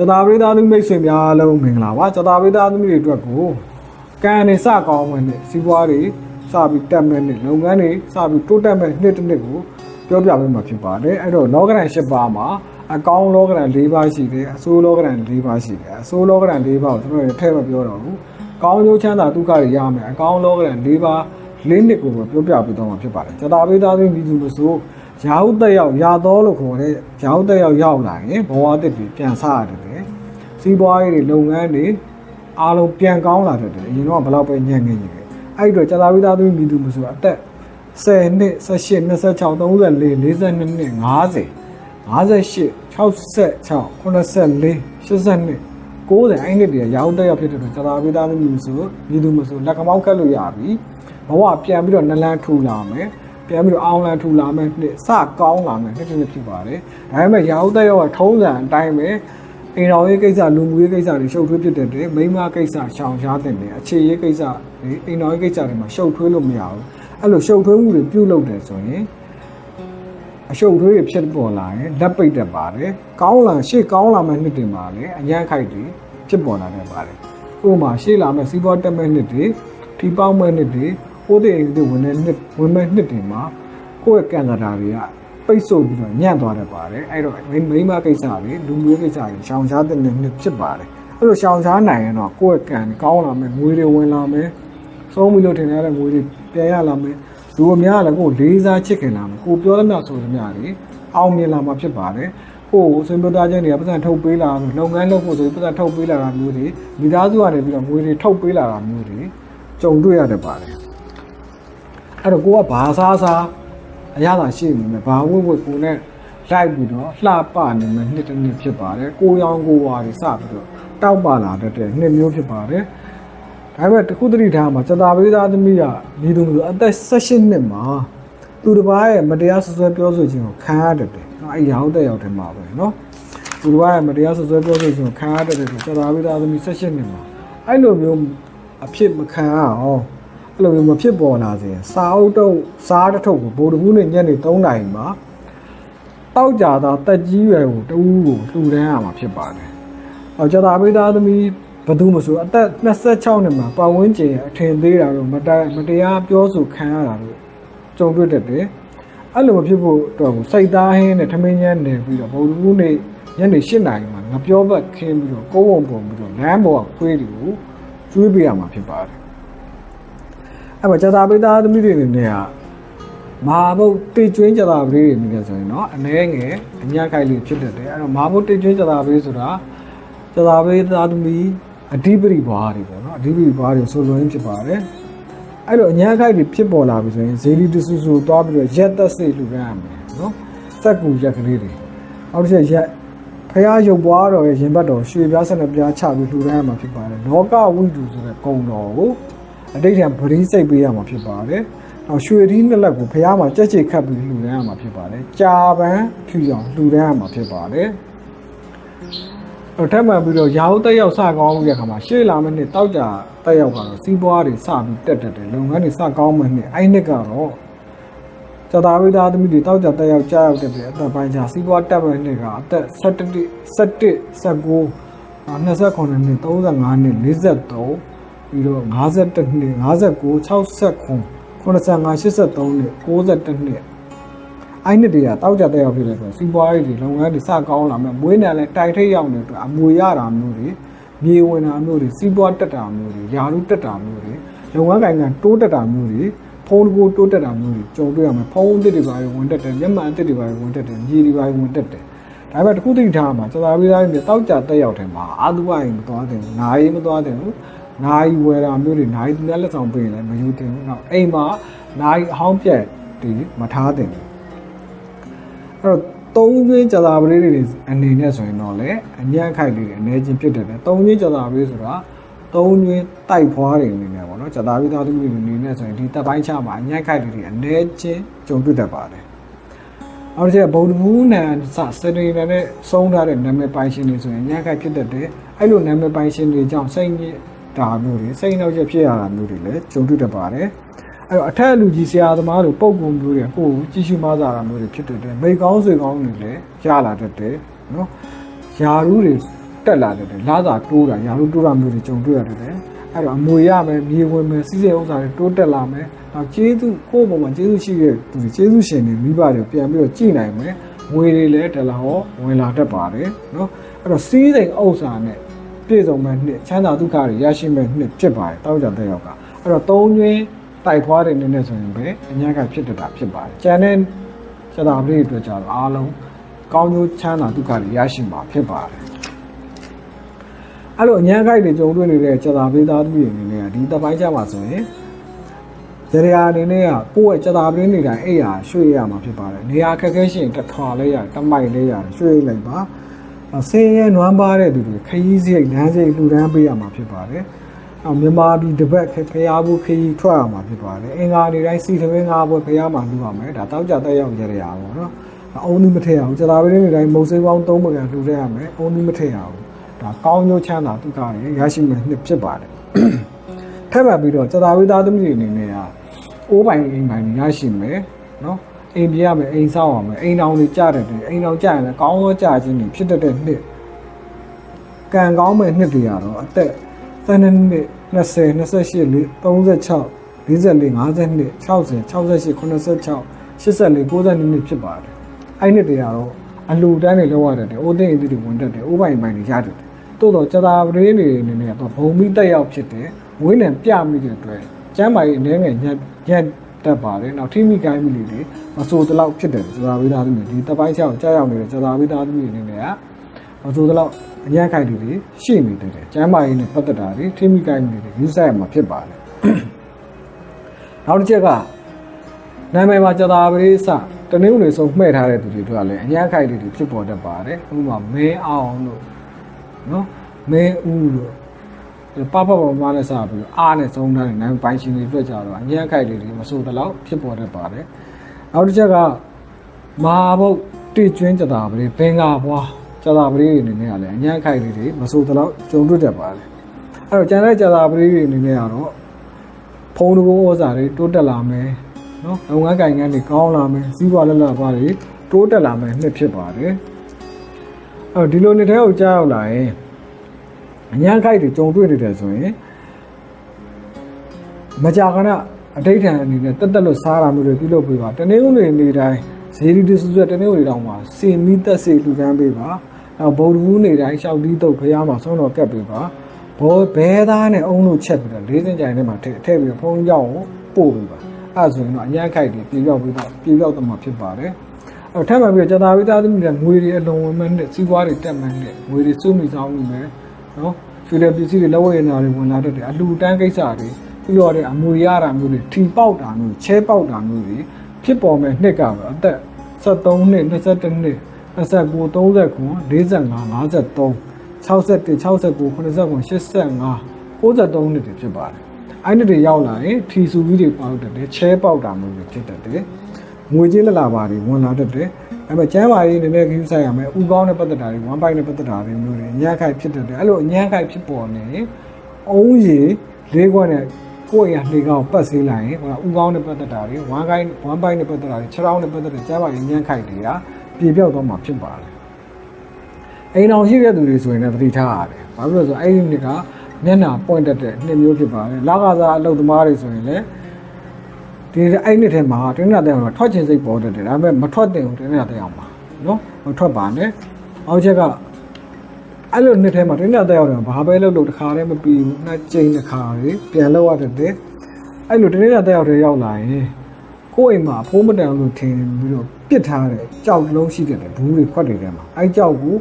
ကျတာပရိသတ်သူမိတ်ဆွေများအားလုံးမင်္ဂလာပါကျတာပရိသတ်သူတွေအတွက်ကိုကံနေစကောင်းဝင်တဲ့စီးပွားတွေစပြီးတက်မဲ့နဲ့လုပ်ငန်းတွေစပြီးတိုးတက်မဲ့နှစ်တစ်နှစ်ကိုပြောပြပေးမှာဖြစ်ပါတယ်အဲ့တော့လောကရန်၈ပါးမှာအကောင်းလောကရန်၄ပါးရှိတယ်အဆိုးလောကရန်၄ပါးရှိတယ်အဆိုးလောကရန်၄ပါးကိုကျွန်တော်တို့ထည့်မပြောတော့ဘူးကောင်းကျိုးချမ်းသာဒုက္ခတွေရမယ်အကောင်းလောကရန်၄ပါးလေးနှစ်ကိုပဲပြောပြပေးတော့မှာဖြစ်ပါတယ်ကျတာပရိသတ်သူမိသူလို့ဆို ရာဟုတက်ရောက်ရာတော်လို့ခေါ်တဲ့ရာဟုတက်ရောက်ရောက်လာရင်ဘဝတစ်တွေပြန်ဆရတယ်စီးပွားရေးတွေလုပ်ငန်းတွေအားလုံးပြန်ကောင်းလာတတ်တယ်အရင်တော့ဘယ်လောက်ပဲညံ့ငယ်နေတယ်အဲ့ဒီတော့ကျတာပရိသတ်သူမိသူလို့ဆိုအသက်10နှစ်18 26 34 42နှစ်50 58 66 84 82 90အဲ့နှစ်တည်းရောင်းတက်ရောက်ဖြစ်တဲ့အတွက်ကျတာပေးသားသမီးဆိုမြည်သူမဆိုလက်ကမောက်ကတ်လို့ရပြီဘဝပြန်ပြီးတော့နလန်းထူလာမယ် ပြန်ပြီးတော့အောင်လန်းထူလာမယ်နှစ်စကောင်းလာမယ်နှစ်တစ်နှစ်ဖြစ်ပါတယ်ဒါပေမဲ့ရောင်းတက်ရောက်ကထုံးစံအတိုင်းပဲအိမ်တော်ရေးကိစ္စလူမှုရေးကိစ္စတွေရှုပ်ထွေးဖြစ်တဲ့တဲ့မိန်းမကိစ္စရှောင်ရှားတဲ့တယ်အခြေရေးကိစ္စတွေအိမ်တော်ရေးကိစ္စတွေမှာရှုပ်ထွေးလို့မရဘူးအဲ့လိုရှုပ်ထွေးမှုတွေပြုတ်လုပ်တယ်ဆိုရင်အရှုပ်ထွေးတွေဖြစ်ပေါ်လာရင်လက်ပိတ်တတ်ပါတယ်ကောင်းလာရှေ့ကောင်းလာမဲ့နှစ်တင်ပါလေအញ្ញမ်းခိုက်တွေဖြစ်ပေါ်လာတတ်ပါတယ်ဥပမာရှေ့လာမဲ့စီးပွားတက်မဲ့နှစ်တွေထီပေါက်မဲ့နှစ်တွေ ဟိုးတဲ့အိမ်တွေဝင်တဲ့နှစ်ဝင်မဲ့နှစ်တွေမှာကိုယ့်ရဲ့ကံကြတာတွေကပိတ်ဆို့ပြီးတော့ညံ့သွားတတ်ပါတယ်အဲ့တော့မိမိန်းမကိစ္စတွေလူမျိုးကိစ္စတွေရှောင်ရှားတဲ့နှစ်ဖြစ်ပါတယ်အဲ့လိုရှောင်ရှားနိုင်ရင်တော့ကိုယ့်ရဲ့ကံကောင်းလာမယ်ငွေတွေဝင်လာမယ်ဆုံးပြီလို့ထင်ရတဲ့ငွေတွေပြန်ရလာမယ်လူအများကလည်းကိုယ်လေးစားချစ်ခင်လာမယ်ကိုပြောသမျှဆိုသမျှတွေအောင်မြင်လာမှာဖြစ်ပါတယ်ကိုယ်ဆွေးမျိုးသားချင်းတွေကပတ်စံထုတ်ပေးလာတယ်လုပ်ငန်းလုပ်ဖို့ဆိုပြီးပတ်စံထုတ်ပေးလာတာမျိုးတွေမိသားစုကနေပြီးတော့ငွေတွေထုတ်ပေးလာတာမျိုးတွေကြုံတွေ့ရတတ်ပါတယ် အဲ့တော့ကိုကဘာစားစားအရသာရှိနေမယ်ဘာဝိဝိကိုနဲ့လိုက်ပြီးတော့လှပနေမယ်နှစ်တစ်နှစ်ဖြစ်ပါတယ်ကိုရောင်ကိုဝါတွေစပြီးတော့တောက်ပါလာတတ်တဲ့နှစ်မျိုးဖြစ်ပါတယ်ဒါပေမဲ့တခုတတိထားမှာစတာပေးသားသမီးကညီသူမျိုးအသက်16နှစ်မှာသူတစ်ပါးရဲ့မတရားဆွဆွဲပြောဆိုခြင်းကိုခံရတတ်တယ်။နော်အဲ့ရောက်တဲ့ရောက်တယ်မှာပဲနော်။သူတစ်ပါးရဲ့မတရားဆွဆွဲပြောဆိုခြင်းကိုခံရတတ်တယ်ဆိုစတာပေးသားသမီး16နှစ်မှာအဲ့လိုမျိုးအဖြစ်မခံရအောင် အဲ့လိုမျိုးမဖြစ်ပေါ်လာစေစာအုပ်တော့စားတစ်ထုပ်ကိုဗိုလ်တကူးနဲ့ညနေ3နာရီမှာတောက်ကြတာတက်ကြီးရွယ်ကိုတဦးကိုလှူဒန်းရမှာဖြစ်ပါတယ်။အော်ကျတာပေးသားသမီးဘယ်သူမဆိုအသက်26နှစ်မှာပတ်ဝန်းကျင်ရဲ့အထင်သေးတာတော့မတရားမတရားပြောဆိုခံရတာတော့ကြုံတွေ့တတ်တယ်။အဲ့လိုမဖြစ်ဖို့အတွက်ကိုစိတ်သားဟင်းနဲ့ထမင်းညမ်းနေပြီးတော့ဗုဒ္ဓဘူးနေ့ညနေ7နာရီမှာငပြောဘက်ခင်းပြီးတော့ကိုယ်ဝုံပုံပြီးတော့လမ်းပေါ်ကခွေးတွေကိုကျွေးပေးရမှာဖြစ်ပါတယ်။ အဲ့မှာကျတာပိသားသမီးတွေအနေနဲ့ကမာဘုတ်တိတ်ကျွင်းကြတာပလေးတွေအနေနဲ့ဆိုရင်တော့အနှဲငယ်အညခိုက်လေးဖြစ်တတ်တယ်။အဲ့တော့မာဘုတ်တိတ်ကျွင်းကြတာပလေးဆိုတာကျတာပိသားသမီးအဓိပတိဘွားတွေပေါ့နော်အဓိပတိဘွားတွေဆိုလိုရင်းဖြစ်ပါတယ်။အဲ့လိုအညာခိုက်တွေဖြစ်ပေါ်လာပြီဆိုရင်ဇေလီတဆူဆူသွားပြီးတော့ရက်သက်စိတ်လူရမ်းရမယ်နော်စက်ကူရက်ကလေးတွေအောက်တစ်ချက်ရက်ဖះရုပ်ပွားတော်ရဲ့ရင်ဘတ်တော်ရွှေပြားဆက်နဲ့ပြားချပြီးလူရမ်းရမှာဖြစ်ပါတယ်လောကဝိတုဆိုတဲ့ကုံတော်ကို အတိတ်ထံဗရီးစိတ်ပေးရမှာဖြစ်ပါတယ်နောက်ရွှေဒီနှစ်လက်ကိုဖះမှာကြက်ကြိတ်ခတ်ပြီးလူရမ်းရမှာဖြစ်ပါတယ်ကြာပန်းဖြူအောင်လူရမ်းရမှာဖြစ်ပါတယ်တော့ထပ်မှန်ပြီးတော့ရာဟုတက်ရောက်စကောင်းတဲ့အခါမှာရှေ့လာမယ့်နှစ်တောက်ကြတက်ရောက်ကတော့စီးပွားတွေစပြီးတက်တက်တယ်လုပ်ငန်းတွေစကောင်းမယ့်နှစ်အဲ့နှစ်ကတော့ဇာတာဝိသားသမီးတွေတောက်ကြတက်ရောက်ကြားရောက်တဲ့ပြအသက်ပိုင်းခြားစီးပွားတက်မယ့်နှစ်ကအသက်17 17 19 29နှစ်35နှစ်43 ပြီးတော့52နှစ်59 69 85 83နှစ်92နှစ်အဲ့နှစ်တွေကတောက်ကြတက်ရောက်ဖြစ်တဲ့အတွက်စီးပွားရေးတွေလုပ်ငန်းတွေစကောင်းလာမယ်မွေးနယ်လည်းတိုက်ထိတ်ရောက်နေတဲ့အတွက်အမွေရတာမျိုးတွေမြေဝင်တာမျိုးတွေစီးပွားတက်တာမျိုးတွေယာရုတက်တာမျိုးတွေလုပ်ငန်းကိုင်ကတိုးတက်တာမျိုးတွေဖုန်းတကူတိုးတက်တာမျိုးတွေကြုံတွေ့ရမယ်ဖုန်းအသစ်တွေပါဝင်တက်တယ်မျက်မှန်အသစ်တွေပါဝင်တက်တယ်မြေတွေပါဝင်တက်တယ်ဒါပေမဲ့တစ်ခုသိထားမှာစသာပေးသားတွေတောက်ကြတက်ရောက်တယ်မှာအာသူဝရင်မသွားတယ်ဘူးနာရီမသွားတယ်ဘူး နာရီဝယ်တာမျိုးတွေနာရီသူများလက်ဆောင်ပေးရင်လည်းမယူတင်ဘူးနောက်အိမ်မှာနာရီအဟောင်းပြက်တွေမထားတင်ဘူးအဲ့တော့သုံးကျွင်းကြတာပလေးတွေအနေနဲ့ဆိုရင်တော့လေအညံ့ခိုက်လေးတွေအနေချင်းဖြစ်တယ်လေသုံးကျွင်းကြတာပလေးဆိုတာသုံးကျွင်းတိုက်ဖွားတွေအနေနဲ့ပေါ့နော်ကြတာပြီးသားသူတွေအနေနဲ့ဆိုရင်ဒီတပ်ပိုင်းချမှာအညံ့ခိုက်လေးတွေအနေချင်းကြုံတွေ့တတ်ပါတယ်နောက်တစ်ချက်ဗုဒ္ဓဘူးနံစစနေနဲ့ဆုံးထားတဲ့နာမည်ပိုင်ရှင်တွေဆိုရင်ညံ့ခိုက်ဖြစ်တတ်တယ်အဲ့လိုနာမည်ပိုင်ရှင်တွေကြောင့်စိတ်ညစ် တာမျိုးတွေစိတ်နှောက်ရက်ဖြစ်ရတာမျိုးတွေလည်းကြုံတွေ့တတ်ပါတယ်အဲ့တော့အထက်လူကြီးဆရာသမားတို့ပုံကုံမျိုးတွေကိုယ်ကြည့်ရှုမစားတာမျိုးတွေဖြစ်တတ်တယ်မိကောင်းဆွေကောင်းတွေလည်းရလာတတ်တယ်နော်ယာရူးတွေတက်လာတယ်လာစာတိုးတာရာလို့တိုးတာမျိုးတွေကြုံတွေ့ရတယ်အဲ့တော့အမွေရမယ်မြေဝင်မယ်စီးစိမ်ဥစ္စာတွေတိုးတက်လာမယ်နောက်ကျေးဇူးကိုယ့်ဘုံမှာကျေးဇူးရှိတဲ့သူကျေးဇူးရှင်တွေမိဘတွေပြန်ပြီးတော့ကြည်နိုင်မယ်ငွေတွေလည်းတက်လာဟောဝင်လာတတ်ပါတယ်နော်အဲ့တော့စီးစိမ်ဥစ္စာနဲ့ ပြည့်စုံမဲ့နှစ်ချမ်းသာဒုက္ခတွေရရှိမဲ့နှစ်ဖြစ်ပါတယ်တောက်ကြတဲ့ရောက်ကအဲ့တော့သုံးကျွင်းတိုက်ဖွားတဲ့နည်းနဲ့ဆိုရင်ပဲအညာကဖြစ်တတ်တာဖြစ်ပါတယ်ကျန်တဲ့စတာပရိအတွက်ကြတော့အားလုံးကောင်းကျိုးချမ်းသာဒုက္ခတွေရရှိမှာဖြစ်ပါတယ်အဲ့လိုအញ្ញမ်းခိုက်တွေကြုံတွေ့နေတဲ့ကြာတာပေးသားသမီးတွေအနေနဲ့ကဒီတပိုင်းကြမှာဆိုရင်ဇရယာအနေနဲ့ကကိုယ့်ရဲ့ကြာတာပေးနေတိုင်းအဲ့ရရွှေ့ရမှာဖြစ်ပါတယ်နေရာခက်ခဲရှင်တစ်ထွာလဲရတမိုက်လဲရရွှေ့လိုက်ပါ ဆင်းရဲနွမ်းပါတဲ့သူတွေခရီးစရိတ်လမ်းစရိတ်လှူဒန်းပေးရမှာဖြစ်ပါတယ်အော်မြန်မာပြည်တပတ်ခဖျားဘူးခရီးထွက်ရမှာဖြစ်ပါတယ်အင်္ဂါနေတိုင်းစီသမင်းငါးဘွယ်ဖျားမှာလှူရမယ်ဒါတောက်ကြတက်ရောက်ကြရအောင်နော်အုံးသီးမထည့်အောင်ကြာတာပေးနေတိုင်းမုံစိမ်းပေါင်း၃ပကံလှူရရမယ်အုံးသီးမထည့်အောင်ဒါကောင်းကျိုးချမ်းသာဒုက္ခတွေရရှိမယ်နှစ်ဖြစ်ပါတယ်ထပ်ပါပြီးတော့သတာဝိသားသမီးတွေအနေနဲ့ကအိုးပိုင်အိမ်ပိုင်တွေရရှိမယ်နော် အိမ်ပြရမယ်အိမ်ဆောက်ရမယ်အိမ်တောင်တွေကြတဲ့တယ်အိမ်တောင်ကြရင်လည်းကောင်းသောကြခြင်းတွေဖြစ်တတ်တဲ့နှစ်ကံကောင်းမဲ့နှစ်တွေကတော့အသက်12နှစ်20 28 36 44 52 60 68 86 84 92နှစ်ဖြစ်ပါတယ်အဲ့နှစ်တွေကတော့အလူတန်းတွေလောက်ရတယ်အိုးသိမ့်အသီးတွေဝင်တတ်တယ်အိုးပိုင်ပိုင်တွေရတယ်တိုးတော့ကြာတာပရင်းတွေအနေနဲ့တော့ဘုံမိတက်ရောက်ဖြစ်တယ်ဝင်းနဲ့ပြမိတဲ့အတွက်ကျမ်းမာရေးအနေငယ်ည တတ်ပါတယ်နောက်ထိမိကိုင်းမိလေးတွေမဆိုတလောက်ဖြစ်တယ်ဇာဝိသားသမီးဒီတပိုင်းချောက်ကြောက်ရောက်နေတဲ့ဇာဝိသားသမီးတွေနဲ့ကမဆိုတလောက်အညံ့ခိုင်တွေရှေ့နေတယ်ကျမ်းမာရေးနဲ့ပတ်သက်တာတွေထိမိကိုင်းမိလေးတွေယူဆရမှာဖြစ်ပါတယ်နောက်တစ်ချက်ကနာမည်မှာဇာဝိသတနည်းဝင်ဆုံးမှဲ့ထားတဲ့သူတွေကလည်းအညံ့ခိုင်တွေဖြစ်ပေါ်တတ်ပါတယ်ဥပမာမင်းအောင်လို့နော်မင်းဦးလို့ ပါပပမနဲ့စပြီးအားနဲ့သုံးထားတဲ့နိုင်ပိုင်းရှင်တွေအတွက်ကြတော့အငြင်းအခိုက်တွေမဆိုးတလောက်ဖြစ်ပေါ်တတ်ပါတယ်နောက်တစ်ချက်ကမဟာဘုတ်တိကျွင်းကြတာပရိဘင်္ဂါဘွားကြတာပရိတွေအနေနဲ့ကလည်းအငြင်းအခိုက်တွေမဆိုးတလောက်ကြုံတွေ့တတ်ပါတယ်အဲ့တော့ကျန်တဲ့ကြတာပရိတွေအနေနဲ့ကတော့ဖုံးတဘောဩဇာတွေတိုးတက်လာမယ်နော်လုပ်ငန်းကိုင်ငန်းတွေကောင်းလာမယ်စီးပွားလက်လက်ပါတွေတိုးတက်လာမယ်နှစ်ဖြစ်ပါတယ်အဲ့တော့ဒီလိုနှစ်ထဲကိုကြားရောက်လာရင် အញ្ញံခိုက်တွေကြုံတွေ့နေတယ်ဆိုရင်မကြာခဏအတိတ်ထံအနေနဲ့တက်တက်လို့စားတာမျိုးတွေပြုလုပ်ပေးပါတနေ့ဦးနေနေတိုင်းဇေဒီတဆူဆွတနေ့ဦးနေတော့မှာစင်မီတက်စေလူကန်းပေးပါနောက်ဗုဒ္ဓဘူးနေတိုင်းရှောက်တီးတုတ်ဖျားမှာဆုံးတော်ကပ်ပေးပါဘောဘဲသားနဲ့အုံလို့ချက်ပြီးတော့လေးစင်ကြိုင်ထဲမှာထည့်ထည့်ပြီးဖုံးကြောင်းကိုပို့ပေးပါအဲ့ဒါဆိုရင်တော့အញ្ញံခိုက်တွေပြေပြောက်ပြီးတော့ပြေပြောက်တော့မှာဖြစ်ပါတယ်အဲ့ထပ်မှပြီးတော့ကြာတာဝိသားသမီးတွေငွေတွေအလုံးဝမဲ့နဲ့စီးပွားတွေတက်မှန်းနဲ့ငွေတွေစုမိဆောင်မိမယ် နော်ရွှေလက်ပစ္စည်းတွေလက်ဝဲရနာတွေဝင်လာတတ်တယ်အလှူတန်းကိစ္စတွေပြီးတော့တဲ့အမွေရတာမျိုးတွေထီပေါက်တာမျိုးချဲပေါက်တာမျိုးတွေဖြစ်ပေါ်မဲ့နှစ်ကတော့အသက်73နှစ်22နှစ်29 39 45 53 61 69 89 89 93နှစ်တွေဖြစ်ပါတယ်အဲ့နှစ်တွေရောက်လာရင်ထီဆူကြီးတွေပေါက်တတ်တယ်ချဲပေါက်တာမျိုးတွေဖြစ်တတ်တယ်ငွေကြေးလက်လာပါတွေဝင်လာတတ်တယ် ဒါပေမဲ့ကျမ်းမာရေးနည်းနည်းခရူးဆိုင်ရမယ်ဥကောင်းတဲ့ပတ်သက်တာတွေဝမ်းပိုက်တဲ့ပတ်သက်တာတွေမျိုးတွေအညံ့ခိုက်ဖြစ်တဲ့အဲ့လိုအညံ့ခိုက်ဖြစ်ပေါ်နေရင်အုံးရည်လေးခွက်နဲ့ကိုယ့်ရနေကောင်ပတ်စေးလိုက်ရင်ဟိုကဥကောင်းတဲ့ပတ်သက်တာတွေဝမ်းကိုင်းဝမ်းပိုက်တဲ့ပတ်သက်တာတွေခြေထောက်နဲ့ပတ်သက်တဲ့ကျမ်းမာရေးညံ့ခိုက်တွေကပြေပြောက်သွားမှာဖြစ်ပါတယ်အိမ်အောင်ရှိတဲ့သူတွေဆိုရင်လည်းသတိထားရတယ်ဘာဖြစ်လို့လဲဆိုတော့အဲ့ဒီနှစ်ကမျက်နှာပွင့်တတ်တဲ့နှစ်မျိုးဖြစ်ပါတယ်လက္ခဏာအလုပ်သမားတွေဆိုရင်လည်း ဒီအဲ့နှစ်ထဲမှာတင်းနာတဲ့အောင်ထွက်ချင်စိတ်ပေါ်တတ်တယ်ဒါပေမဲ့မထွက်တင်ဘူးတင်းနာတဲ့အောင်ပါနော်မထွက်ပါနဲ့အောက်ချက်ကအဲ့လိုနှစ်ထဲမှာတင်းနာတဲ့အောင်ဘာပဲလုပ်လို့တခါတည်းမပြီးဘူးနှစ်ကြိမ်တစ်ခါလေပြန်လောက်ရတဲ့အဲ့လိုတင်းနာတဲ့အောင်တွေရောက်လာရင်ကိုယ့်အိမ်မှာဖိုးမတန်လို့ထင်ပြီးတော့ပစ်ထားတဲ့ကြောက်လုံးရှိတဲ့ဘူးတွေခွက်တွေထဲမှာအဲ့ကြောက်ကို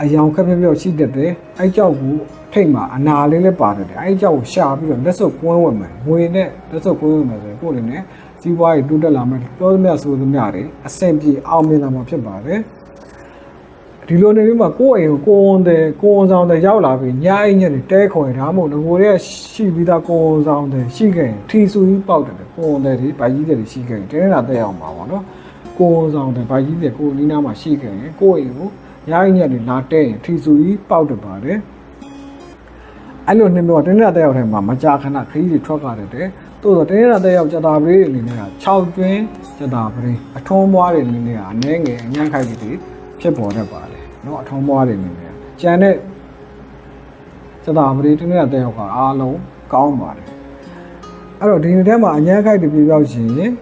အယောင်ခက်ပြက်ပြက်ရှိတတ်တယ်အဲ့ကြောက်ကိုထိတ်မှာအနာလေးလည်းပါတတ်တယ်အဲ့ကြောက်ကိုရှာပြီးတော့လက်စုပ်ကွင်းဝင်မယ်ငွေနဲ့လက်စုပ်ကွင်းဝင်မယ်ဆိုရင်ကိုယ့်အနေနဲ့စီးပွားရေးတိုးတက်လာမယ်ပြောသမျှဆိုသမျှတွေအဆင်ပြေအောင်မြင်လာမှာဖြစ်ပါတယ်ဒီလိုနေပြီးမှကိုယ့်အိမ်ကိုကိုယ်ဝန်တယ်ကိုယ်ဝန်ဆောင်တယ်ရောက်လာပြီးညအိမ်ညက်တွေတဲခွန်ဒါမှမဟုတ်ငိုရဲရှိပြီးသားကိုယ်ဝန်ဆောင်တယ်ရှိခဲ့ရင်ထီဆူကြီးပေါက်တယ်ကိုယ်ဝန်တယ်ဒီဗိုက်ကြီးတယ်ရှိခဲ့ရင်တင်းနေတာတက်အောင်ပါပါနော်ကိုယ်ဝန်ဆောင်တယ်ဗိုက်ကြီးတယ်ကိုယ်နီးနားမှာရှိခဲ့ရင်ကိုယ့်အိမ်ကို ရိုင်းညက်တွေလာတဲ့ထီဆူကြီးပေါက်တပါတယ်အဲ့လိုနှမျိုးတင်းရတဲ့ရောက်ထဲမှာမကြာခဏခရီးတွေထွက်ကြတဲ့တို့တော့တင်းရတဲ့ရောက်ကြတာပရိအနေနဲ့က6ကျွင်းကြတာပရိအထုံးမွားတွေအနေနဲ့ကအနှဲငယ်အညံ့ခိုက်တွေဖြစ်ပေါ်တတ်ပါတယ်နော်အထုံးမွားတွေအနေနဲ့ကြံတဲ့ကြတာပရိတင်းရတဲ့ရောက်ကအားလုံးကောင်းပါတယ်အဲ့တော့ဒီနေ့ထဲမှာအညံ့ခိုက်တွေပြပြောက်ရှင်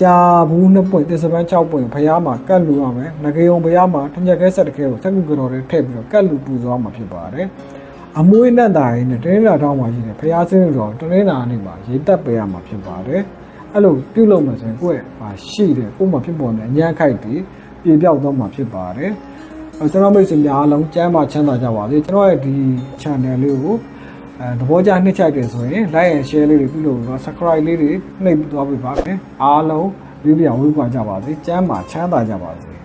ကြာဘူးနှစ်ပွင့်တစ်စပန်း6ပွင့်ဖျားမှာကတ်လူရမယ်ငကေုံဖျားမှာတညက်ခဲဆက်တခဲကိုစက်ကူကြော်တွေထည့်ပြီးတော့ကတ်လူပူဇော်မှာဖြစ်ပါတယ်အမွေးနဲ့တာရင်းနဲ့တနင်္လာတောင်းမှာရှိတယ်ဖျားစင်းတော်တနင်္လာနေ့မှာရေတက်ပေးရမှာဖြစ်ပါတယ်အဲ့လိုပြုတ်လို့မှဆိုရင်ကိုယ့်ရဲ့ဟာရှိတယ်ကိုယ့်မှာဖြစ်ပေါ်နေအញ្ញမ်းခိုက်ပြီးပြေပြောက်တော့မှာဖြစ်ပါတယ်အဲကျွန်တော်မိတ်ဆွေများအားလုံးကျမ်းမာချမ်းသာကြပါစေကျွန်တော်ရဲ့ဒီ channel လေးကို အဲသဘောကျနှစ်ချိုက်တယ်ဆိုရင် like and share လေးတွေပြုလုပ်ပြီးတော့ subscribe လေးတွေနှိပ်သွားပေးပါမယ်အားလုံးဗီဒီယိုဝေးပွားကြပါစေကျမ်းမာချမ်းသာကြပါစေ